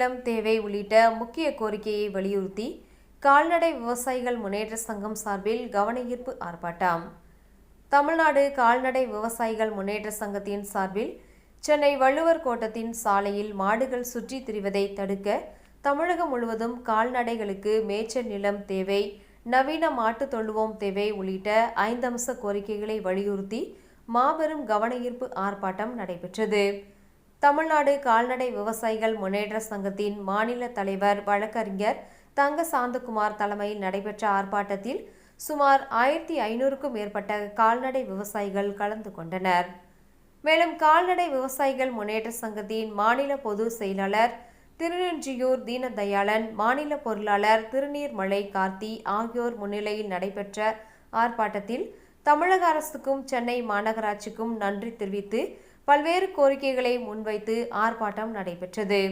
நிலம் தேவை உள்ளிட்ட முக்கிய கோரிக்கையை வலியுறுத்தி கால்நடை விவசாயிகள் முன்னேற்ற சங்கம் சார்பில் கவனஈர்ப்பு ஆர்ப்பாட்டம். தமிழ்நாடு கால்நடை விவசாயிகள் முன்னேற்ற சங்கத்தின் சார்பில் சென்னை வள்ளுவர் கோட்டத்தின் சாலையில் மாடுகள் சுற்றி திரிவதை தடுக்க தமிழகம் முழுவதும் கால்நடைகளுக்கு மேய்ச்சல் நிலம் தேவை நவீன மாட்டு தொழுவோம் தேவை உள்ளிட்ட ஐந்தம்ச கோரிக்கைகளை வலியுறுத்தி மாபெரும் கவனஈர்ப்பு ஆர்ப்பாட்டம் நடைபெற்றது. தமிழ்நாடு கால்நடை விவசாயிகள் முன்னேற்ற சங்கத்தின் மாநில தலைவர் வழக்கறிஞர் தங்க சாந்தகுமார் தலைமையில் நடைபெற்ற ஆர்ப்பாட்டத்தில் சுமார் ஆயிரத்தி ஐநூறுக்கும் மேற்பட்ட கால்நடை விவசாயிகள் கலந்து கொண்டனர். மேலும் கால்நடை விவசாயிகள் முன்னேற்ற சங்கத்தின் மாநில பொது செயலாளர் திருநெஞ்சியூர் தீனதயாளன் மாநில பொருளாளர் திருநீர்மலை கார்த்தி ஆகியோர் முன்னிலையில் நடைபெற்ற ஆர்ப்பாட்டத்தில் தமிழக அரசுக்கும் சென்னை மாநகராட்சிக்கும் நன்றி தெரிவித்து பல்வேறு கோரிக்கைகளை முன்வைத்து ஆர்ப்பாட்டம் நடைபெற்றது.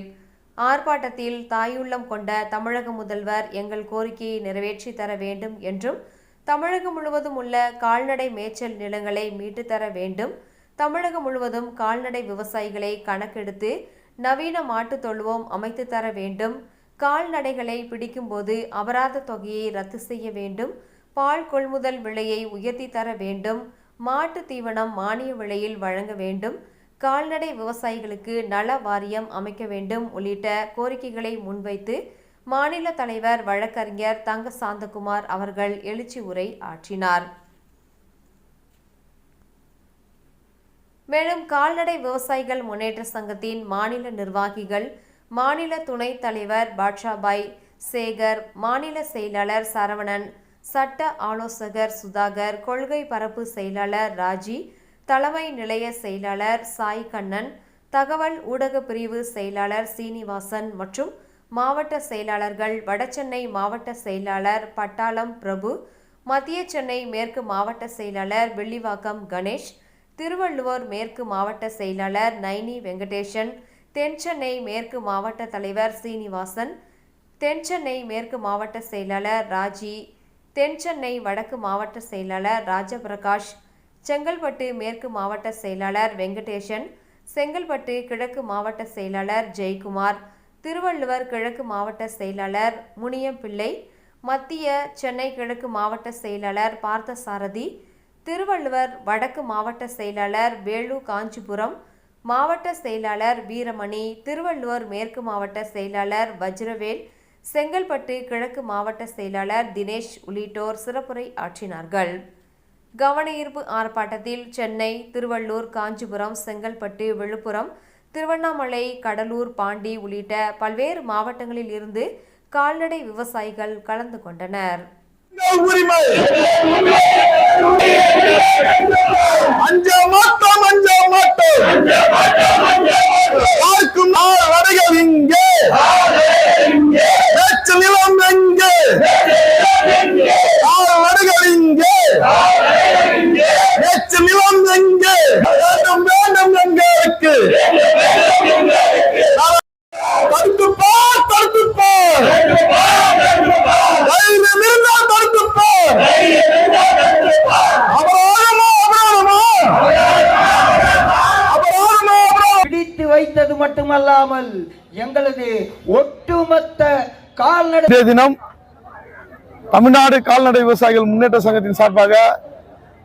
ஆர்ப்பாட்டத்தில் தாயுள்ளம் கொண்ட தமிழக முதல்வர் எங்கள் கோரிக்கையை நிறைவேற்றி தர வேண்டும் என்றும் தமிழகம் முழுவதும் உள்ள கால்நடை மேய்ச்சல் நிலங்களை மீட்டு தர வேண்டும் தமிழகம் முழுவதும் கால்நடை விவசாயிகளை கணக்கெடுத்து நவீன மாட்டுத் தொழுவம் அமைத்து தர வேண்டும் கால்நடைகளை பிடிக்கும்போது அபராத தொகையை ரத்து செய்ய வேண்டும் பால் கொள்முதல் விலையை உயர்த்தி தர வேண்டும் மாட்டு தீவனம் மானிய விலையில் வழங்க வேண்டும். கால்நடை விவசாயிகளுக்கு நல வாரியம் அமைக்க வேண்டும் உள்ளிட்ட கோரிக்கைகளை முன்வைத்து மாநில தலைவர் வழக்கறிஞர் தங்க சாந்தகுமார் அவர்கள் எழுச்சி உரை ஆற்றினார். மேலும் கால்நடை விவசாயிகள் முன்னேற்ற சங்கத்தின் மாநில நிர்வாகிகள் மாநில துணைத் தலைவர் பாட்ஷாபாய் சேகர் மாநில செயலாளர் சரவணன் சட்ட ஆலோசகர் சுதாகர் கொள்கை பரப்பு செயலாளர் ராஜி தலைமை நிலைய செயலாளர் சாய் கண்ணன் தகவல் ஊடக பிரிவு செயலாளர் சீனிவாசன் மற்றும் மாவட்ட செயலாளர்கள் வடசென்னை மாவட்ட செயலாளர் பட்டாளம் பிரபு மத்திய சென்னை மேற்கு மாவட்ட செயலாளர் வெள்ளிவாக்கம் கணேஷ் திருவள்ளுவர் மேற்கு மாவட்ட செயலாளர் நைனி வெங்கடேசன் தென்சென்னை மேற்கு மாவட்ட தலைவர் சீனிவாசன் தென்சென்னை மேற்கு மாவட்ட செயலாளர் ராஜி தென்சென்னை வடக்கு மாவட்ட செயலாளர் ராஜபிரகாஷ் செங்கல்பட்டு மேற்கு மாவட்ட செயலாளர் வெங்கடேசன் செங்கல்பட்டு கிழக்கு மாவட்ட செயலாளர் ஜெயக்குமார் திருவள்ளுவர் கிழக்கு மாவட்ட செயலாளர் முனியம்பிள்ளை மத்திய சென்னை கிழக்கு மாவட்ட செயலாளர் பார்த்தசாரதி திருவள்ளுவர் வடக்கு மாவட்ட செயலாளர் வேலு காஞ்சிபுரம் மாவட்ட செயலாளர் வீரமணி திருவள்ளுவர் மேற்கு மாவட்ட செயலாளர் வஜ்ரவேல் செங்கல்பட்டு கிழக்கு மாவட்ட செயலாளர் தினேஷ் உள்ளிட்டோர் சிறப்புரை ஆற்றினார்கள். கவனஈர்ப்பு ஆர்ப்பாட்டத்தில் சென்னை திருவள்ளூர் காஞ்சிபுரம் செங்கல்பட்டு விழுப்புரம் திருவண்ணாமலை கடலூர் பாண்டி உள்ளிட்ட பல்வேறு மாவட்டங்களில் இருந்து கால்நடை விவசாயிகள் கலந்து கொண்டனர். உரிமை அஞ்ச மாட்டோம் பார்க்கும் நாள் வரைகள் இங்கே பேச்சு நிலம் எங்கே நாள் வரைகள் இங்கே பேச்சு நிலம் எங்கே வேண்டும் வேண்டும் எங்களுக்கு தடுத்துப்பார் தடுத்துப்பார் தைரியம் இருந்தால் தடுத்துப்பார் அபராதமா அபராதமா அபராதமா அபராதம் பிடித்து வைத்தது மட்டுமல்லாமல் எங்களது ஒட்டுமொத்த கால்நடை தினம் தமிழ்நாடு கால்நடை விவசாயிகள் முன்னேற்ற சங்கத்தின் சார்பாக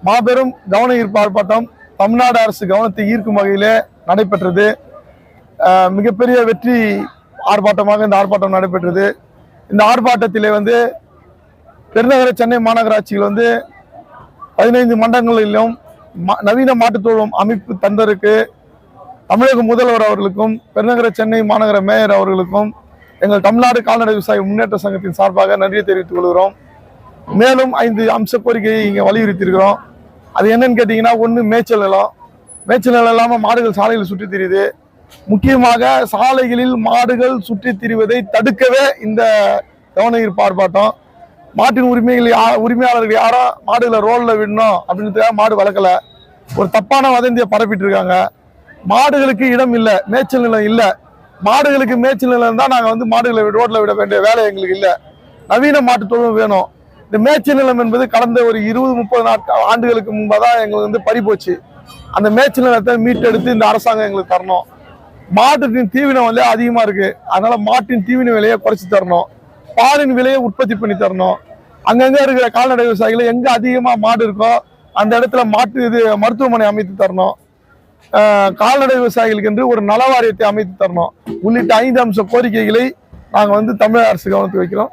மாபெரும் கவன ஈர்ப்பு ஆர்ப்பாட்டம் தமிழ்நாடு அரசு கவனத்தை ஈர்க்கும் வகையிலே நடைபெற்றது. மிகப்பெரிய வெற்றி ஆர்ப்பாட்டமாக இந்த ஆர்ப்பாட்டம் நடைபெற்றது. இந்த ஆர்ப்பாட்டத்திலே வந்து பெருநகர சென்னை மாநகராட்சியில் வந்து பதினைந்து மண்டலங்களிலும் ம- நவீன மாட்டுத்தோழும் அமைப்பு தந்தருக்கு தமிழக முதல்வர் அவர்களுக்கும் பெருநகர சென்னை மாநகர மேயர் அவர்களுக்கும் எங்கள் தமிழ்நாடு கால்நடை விவசாய முன்னேற்ற சங்கத்தின் சார்பாக நன்றியை தெரிவித்துக் கொள்கிறோம். மேலும் ஐந்து அம்ச கோரிக்கையை இங்கே வலியுறுத்தியிருக்கிறோம். அது என்னன்னு கேட்டிங்கன்னா ஒன்று மேய்ச்சல் நிலம். மேய்ச்சல் நிலம் இல்லாமல் மாடுகள் சாலையில் சுற்றித் திரியுது. முக்கியமாக சாலைகளில் மாடுகள் சுற்றித் திரிவதை தடுக்கவே இந்த கவன ஈர்ப்பு ஆர்ப்பாட்டம் மாட்டின் உரிமைகள் யா- உரிமையாளர்கள் யாரும் மாடுகளை ரோலில் விடணும் அப்படின்றதுக்காக மாடு வளர்க்கல. ஒரு தப்பான வதந்தியை பரப்பிட்டு இருக்காங்க மாடுகளுக்கு இடம் இல்லை மேய்ச்சல் நிலம் இல்லை. மாடுகளுக்கு மேய்ச்சல் நிலம் தான் நாங்கள் வந்து மாடுகளை ரோட்டில் விட வேண்டிய வேலை எங்களுக்கு இல்லை. நவீன மாட்டுத் வேணும். இந்த மேய்ச்சல் நிலம் என்பது கடந்த ஒரு இருபது முப்பது நாட்கள் ஆண்டுகளுக்கு முன்பாக தான் எங்களுக்கு வந்து பறிப்போச்சு அந்த மேய்ச்சல் நிலத்தை மீட்டெடுத்து இந்த அரசாங்கம் எங்களுக்கு தரணும். மாட்டுத்தின் தீவன விலை அதிகமாக இருக்குது அதனால் மாட்டின் தீவின விலையை குறைச்சி தரணும். பாலின் விலையை உற்பத்தி பண்ணி தரணும். அங்கங்கே இருக்கிற கால்நடை விவசாயிகளை எங்கே அதிகமாக மாடு இருக்கோ அந்த இடத்துல மாட்டு இது மருத்துவமனை அமைத்து தரணும். கால்நடை விவசாயிகளுக்கு என்று ஒரு நல வாரியத்தை அமைத்து தரணும். உள்ளிட்ட ஐந்து அம்ச கோரிக்கைகளை நாங்கள் வந்து தமிழக அரசு கவனத்துக்கு வைக்கிறோம்.